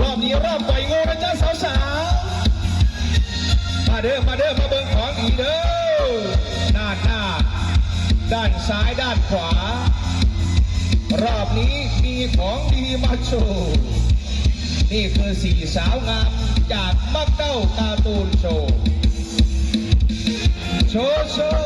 รอบนี้รอบปล่อยงูนะจ๊ะสาวๆมาเด้อมาเด้อมาเบิ่งของอีเด้อด้าหน้าด้านซ้ายด้านขวา รอบนี้มีของดีมาโชว์นี่คือสี่สาวงามจากมักเก้าการ์ตูนโชว์โชว์โชว์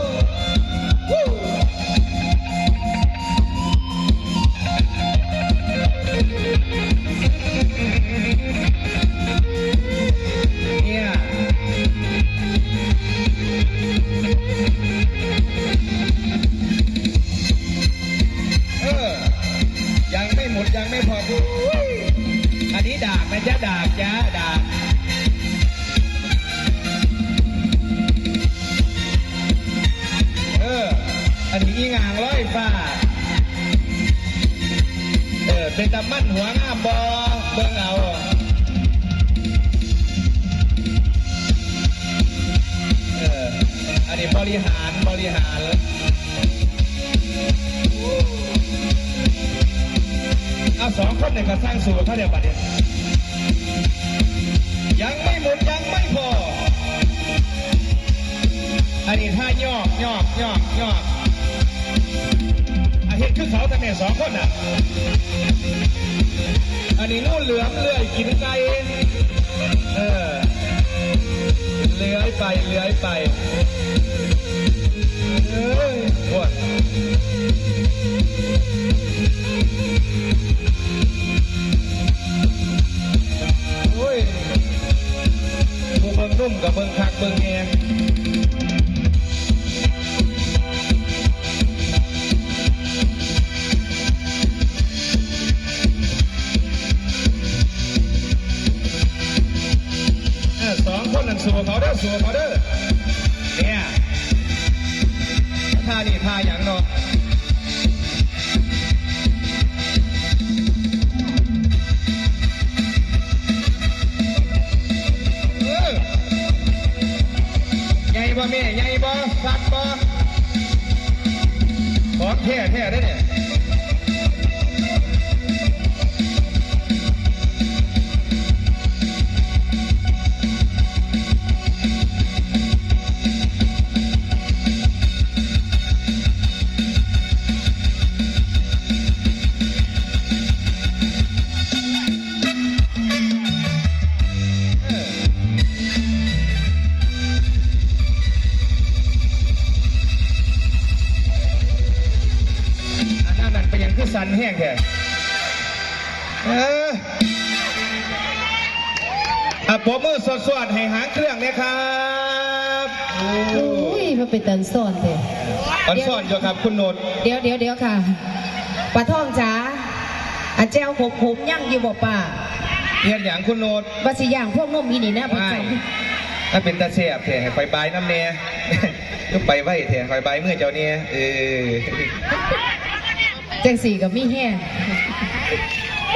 าบนะจ๊ะดาบจ้าดาบเออ อันนี้งางร้อยฟ้า เออ เป็นตะมั่นหัวงามบอเบิ่งเอาเออ อันนี้บริหารบริหารเอาสองคนเนี่ยก็สร้างสูตรเขาเดียวบัดเดีย คือเขาแต่แม่สองคนอะ อันนี้นู่นเหลือมเลื่อยกินไก่เออเลื้อยไปเลื้อยไป นั่นสู้เขาเด้อสู้เขาเด้อเนี่ยท่านี่ท่าอย่างเนาะใหญ่บ่แม่ใหญ่บ่สัดบ่ของแท้แท้ได้เนี่ย แห้งแท้เอออะผมมือสดๆให้หางเครื่องเนี่ยครับโอ้อุ้ยมาเป็นตันซ่อนเถอะมันซ่อนอยู่ครับคุณโนดเดี๋ยวเดี๋ยวเดี๋ยวค่ะปลาทองจ๋าอาเจ้าขบผมย่างอยู่บ่ป่าเรียนอย่างคุณโนดว่าสิย่างพวกนมอีนี่นะพ่อไม่จ๋าถ้าเป็นตาเสียบแท้ให้ไปบายน้ำเนียก็ไปไหวแท้คอยบายเมื่อเจ้าเนี่ยเออ จังสี่กับมีแห้ง